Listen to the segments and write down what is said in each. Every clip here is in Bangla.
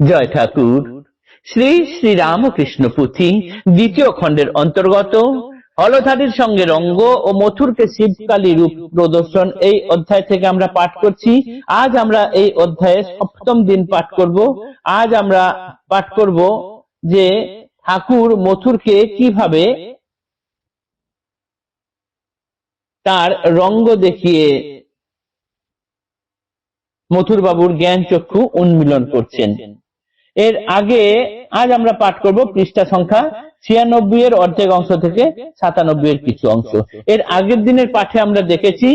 জয় ঠাকুর। শ্রী শ্রী রামকৃষ্ণ পুঁথি দ্বিতীয় খণ্ডের অন্তর্গত। হলধারীর সঙ্গে রঙ্গ ও মথুরকে শিবকালী রূপ প্রদর্শন এই অধ্যায় থেকে আমরা পাঠ করছি। আজ আমরা এই অধ্যায়ে সপ্তম দিন পাঠ করব। আজ আমরা পাঠ করব যে ঠাকুর মথুরকে কীভাবে তার রঙ্গ দেখিয়ে মথুর বাবুর জ্ঞান চক্ষু উন্মিলন করছেন। এর আগে আজ আমরা পাঠ করব পৃষ্ঠা সংখ্যা ছিয়ানব্বই এর অর্ধেক অংশ থেকে সাতানব্বই এর কিছু অংশ। এর আগের দিনের পাঠে আমরা দেখেছি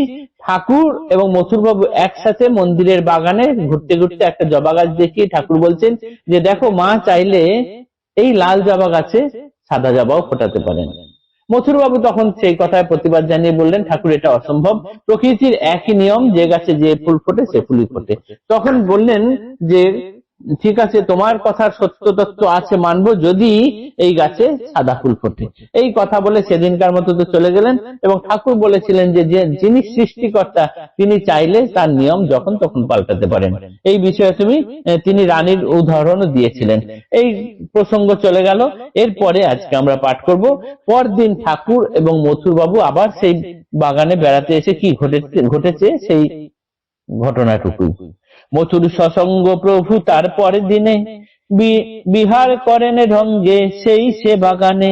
ঠাকুর এবং মথুর বাবু একসাথে মন্দিরের বাগানে ঘুরতে ঘুরতে একটা জবা গাছ দেখিয়ে ঠাকুর বলছেন যে, দেখো, মা চাইলে এই লাল জবা গাছে সাদা জবাও ফোটাতে পারেন। মথুরবাবু তখন সেই কথায় প্রতিবাদ জানিয়ে বললেন, ঠাকুর, এটা অসম্ভব। প্রকৃতির একই নিয়ম, যে গাছে যে ফুল ফোটে সে ফুলই ফোটে। তখন বললেন যে ঠিক আছে, তোমার কথার সত্য তত্ত্ব আছে, মানবো যদি এই গাছে সাদা ফুল ফোটে। এই কথা বলে সেদিনকার মতো তো চলে গেলেন এবং ঠাকুর বলেছিলেন যে যিনি সৃষ্টিকর্তা, তিনি চাইলে তার নিয়ম যখন তখন পাল্টাতে পারেন। এই বিষয়ে তুমি তিনি রানীর উদাহরণও দিয়েছিলেন। এই প্রসঙ্গ চলে গেল। এরপরে আজকে আমরা পাঠ করব। পরদিন ঠাকুর এবং মথুর বাবু আবার সেই বাগানে বেড়াতে এসে কি ঘটেছে সেই ঘটনাটুকুই। মথুর সসঙ্গ প্রভু তার পরের দিনে বিহার করেন ঢঙ্গে সেই সে বাগানে।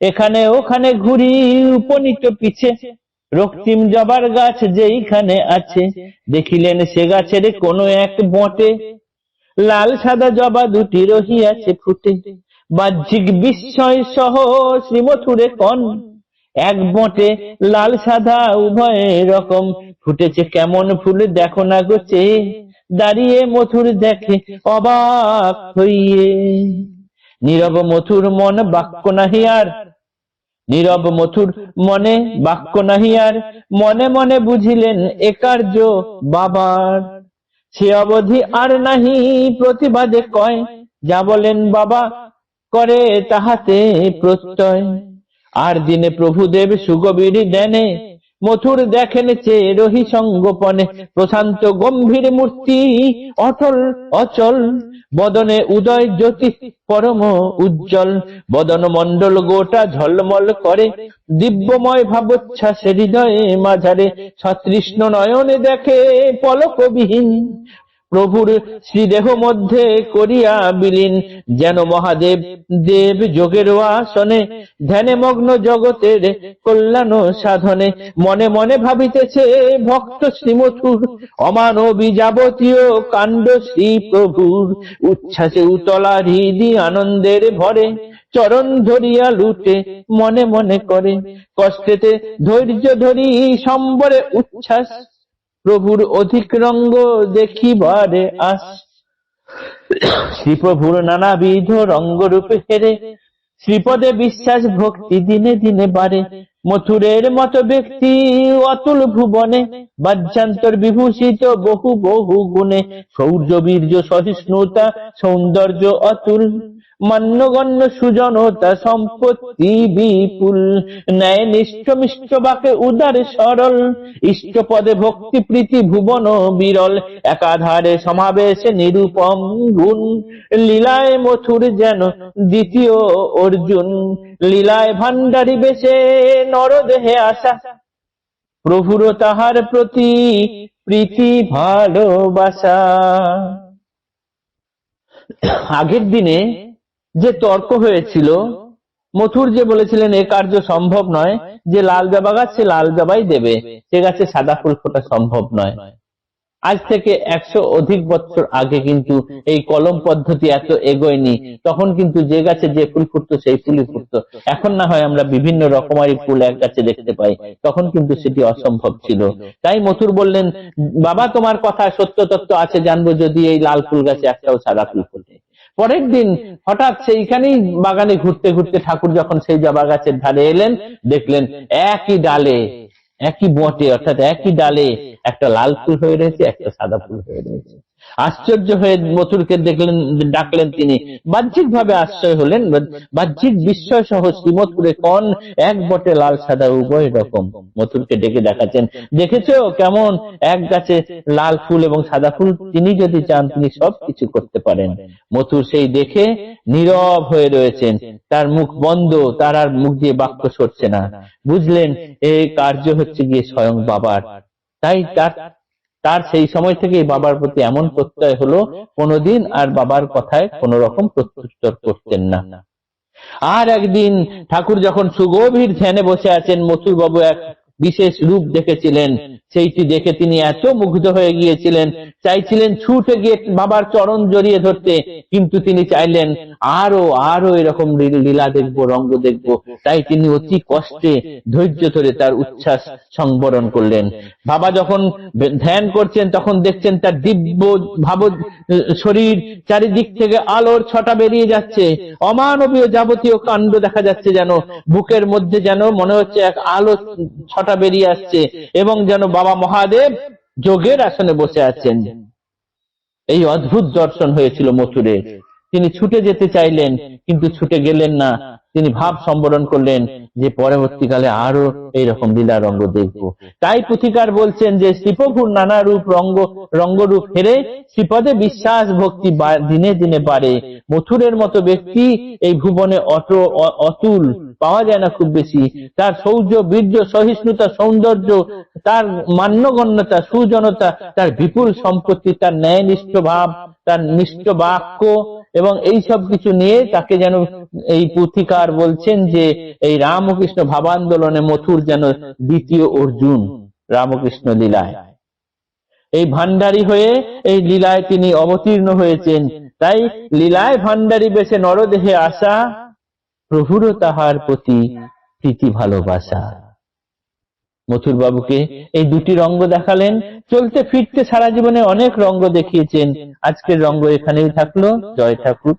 এখানে ওখানে ঘুরি উপনীত পিছে। রক্তিম জবার গাছ যেইখানে আছে, দেখিলেন সে গাছের কোনো এক বটে। লাল সাদা জবা দুটি রহিয়াছে ফুটে। বাহ্যিক বিস্ময় সহ শ্রীমথুরে কন। এক বটে লাল সাদা উভয় রকম। ফুটেছে কেমন ফুল দেখো না গোছে দাঁড়িয়ে মথুর দেখে অবাক হইয়ে। নীরব মথুর মন বাক্য নাহি আর। নীরব মথুর মনে বাক্য নাহি আর। মনে মনে বুঝিলেন এ কার্য বাবার। সে অবধি আর নাহি প্রতিবাদে কয়, যা বলেন বাবা, করে তাহাতে প্রত্যয়। আর দিনে প্রভুদেব সুগবীর দেনে মথুর দেখেন চে রহি সঙ্গোপনে প্রশান্ত গম্ভীর মূর্তি অটল অচল, বদনে উদয় জ্যোতি, পরম উজ্জ্বল। বদন মন্ডল গোটা ঝলমল করে, দিব্যময় ভাবোচ্ছ্বাসে হৃদয়ে মাঝারে সতৃষ্ণ নয়নে দেখে পলকবিহীন। প্রভুর শ্রীদেহ মধ্যে করিয়া বিলীন, যেন মহাদেব, দেব যোগের আসনে, ধ্যানে মগ্ন জগতের কল্যাণ সাধনে, মনে মনে ভাবিতেছে, ভক্ত শ্রীমথুর অমানবী যাবতীয় কাণ্ড শ্রী প্রভুর উচ্ছ্বাসে উতলা হৃদি আনন্দের ভরে, চরণ ধরিয়া লুটে, মনে মনে করে, কষ্টেতে ধৈর্য ধরি, সম্বরে উচ্ছ্বাস প্রভুর অধিক রঙ্গ দেখিবারে আস। শ্রীপ্রভুর নানাবিধ রঙ্গরূপে হেরে, শ্রীপদে বিশ্বাস ভক্তি দিনে দিনে বাড়ে। মথুরের মতো ব্যক্তি অতুল ভুবনে, বাহ্যান্তর বিভূষিত বহু বহু গুণে। শৌর্য বীর্য সহিষ্ণুতা, সৌন্দর্য অতুল। মান্যগণ্য সুজনতা সম্পত্তি বিপুল। ন্যায় নিষ্ঠ মিষ্ট বাকে উদার সরল। ইষ্টপদে ভক্তি প্রীতি ভুবন বিরল। একাধারে সমাবেশে নিরূপম গুণ। লীলায় মথুর যেন দ্বিতীয় অর্জুন। লীলায় ভান্ডারি বেশে নরদেহে আসা। প্রভুর তাহার প্রতি প্রীতি ভালোবাসা। আগের দিনে যে তর্ক হয়েছিল, মথুর যে বলেছিলেন, এ কার্য সম্ভব নয়, যে লাল জবা গাছ সে লাল জবাই দেবে, সে গাছে সাদা ফুল ফোটা সম্ভব নয়। আজ থেকে একশো অধিক বছর আগে কিন্তু এই কলম পদ্ধতি এত এগোয়নি, তখন কিন্তু যে গাছে যে ফুল ফুটতো, সেই ফুলই ফুটতো। এখন না হয় আমরা বিভিন্ন রকমারি ফুল এক গাছে দেখতে পাই, তখন কিন্তু সেটি অসম্ভব ছিল। তাই মথুর বললেন, বাবা, তোমার কথা সত্য তত্ত্ব আছে, জানব যদি এই লাল ফুল গাছে একটাও সাদা ফুল ফোটে। পরের দিন হঠাৎ সেইখানেই বাগানে ঘুরতে ঘুরতে ঠাকুর যখন সেই জবা গাছের ধারে এলেন, দেখলেন একই ডালে, একই বটে, অর্থাৎ একই ডালে একটা লাল ফুল হয়ে রয়েছে, একটা সাদা ফুল হয়ে রয়েছে। আশ্চর্য হয়ে মথুরকে দেখলেন, ডাকলেন তিনি। বাহ্যিক ভাবে আশ্চর্য হলেন বাহ্যিক বিস্ময় সহ শ্রীমথপুরে কন এক বটে লাল, সাদা, উভয় রকম। মথুরকে ডেকে দেখাচ্ছেন, দেখেছ কেমন এক গাছে লাল ফুল এবং সাদা ফুল? তিনি যদি চান, তিনি সব কিছু করতে পারেন। মথুর সেই দেখে নীরব হয়ে রয়েছেন। তার মুখ বন্ধ, তার আর মুখ দিয়ে বাক্য সরছে না। বুঝলেন এই কার্য হচ্ছে গিয়ে স্বয়ং বাবার। তাই তার তার সেই সময় থেকে বাবার প্রতি এমন প্রত্যয় হলো, কোনোদিন আর বাবার কথায় কোন রকম প্রত্যুত্তর করতেন না। আর একদিন ঠাকুর যখন সুগভীর ধ্যানে বসে আছেন মথুর বাবু এক বিশেষ রূপ দেখেছিলেন। সেইটি দেখে তিনি এত মুগ্ধ হয়ে গিয়েছিলেন, চাইছিলেন ছুটে গিয়ে বাবার চরণ জড়িয়ে ধরতে, কিন্তু তিনি চাইলেন আরও আরও এরকম লীলা দেখব, রঙ্গ দেখব। তাই তিনি অতি কষ্টে, ধৈর্য ধরে তার উচ্ছ্বাস সংবরণ করলেন। বাবা যখন ধ্যান করছেন, তখন দেখছেন তার দিব্য ভাব, শরীর চারিদিক থেকে আলোর ছটা বেরিয়ে যাচ্ছে। অমানবীয় যাবতীয় কাণ্ড দেখা যাচ্ছে যেন, বুকের মধ্যে যেন মনে হচ্ছে এক আলো ছটা বেরিয়ে আসছে, এবং যেন বাবা মহাদেব যোগের আসনে বসে আছেন। এই অদ্ভুত দর্শন হয়েছিল মথুরে তিনি ছুটে যেতে চাইলেন, কিন্তু ছুটে গেলেন না। তিনি ভাব সম্বরণ করলেন যে পরবর্তীকালে আরও এইরকম লীলা রঙ্গ দেখব। তাই পুথিকার বলছেন যে, শ্রীপ্রভুর নানা রূপ রঙ্গ, রঙ্গরূপ হেরে শ্রীপদে বিশ্বাস ভক্তি দিনে দিনে বাড়ে। মথুরের মতো ব্যক্তি এই ভুবনে অট, অ- অতুল পাওয়া যায় না খুব বেশি। তার সৌর্য, বীর্য, সহিষ্ণুতা, সৌন্দর্য, তার মান্যগণ্যতা, সুজনতা, তার বিপুল সম্পত্তি, তার ন্যায়নিষ্ঠ ভাব, তার নিষ্ঠ বাক্য এবং এই সব কিছু নিয়ে তাকে যেন এই পুথিকার বলছেন যে এই রামকৃষ্ণ ভাবান্দোলনে মথুর যেন দ্বিতীয় অর্জুন, রামকৃষ্ণ লীলায়। এই ভান্ডারী হয়ে এই লীলায় তিনি অবতীর্ণ হয়েছেন। তাই লীলায় ভান্ডারী বেশে নরদেহে আসা প্রভুর তাহার প্রতি প্রীতি ভালোবাসা। মথুর বাবুকে এই দুটি রঙ্গ দেখালেন, চলতে ফিরতে সারা জীবনে অনেক রঙ্গ দেখিয়েছেন। আজকের রঙ্গ এখানেই থাকল। জয় ঠাকুর।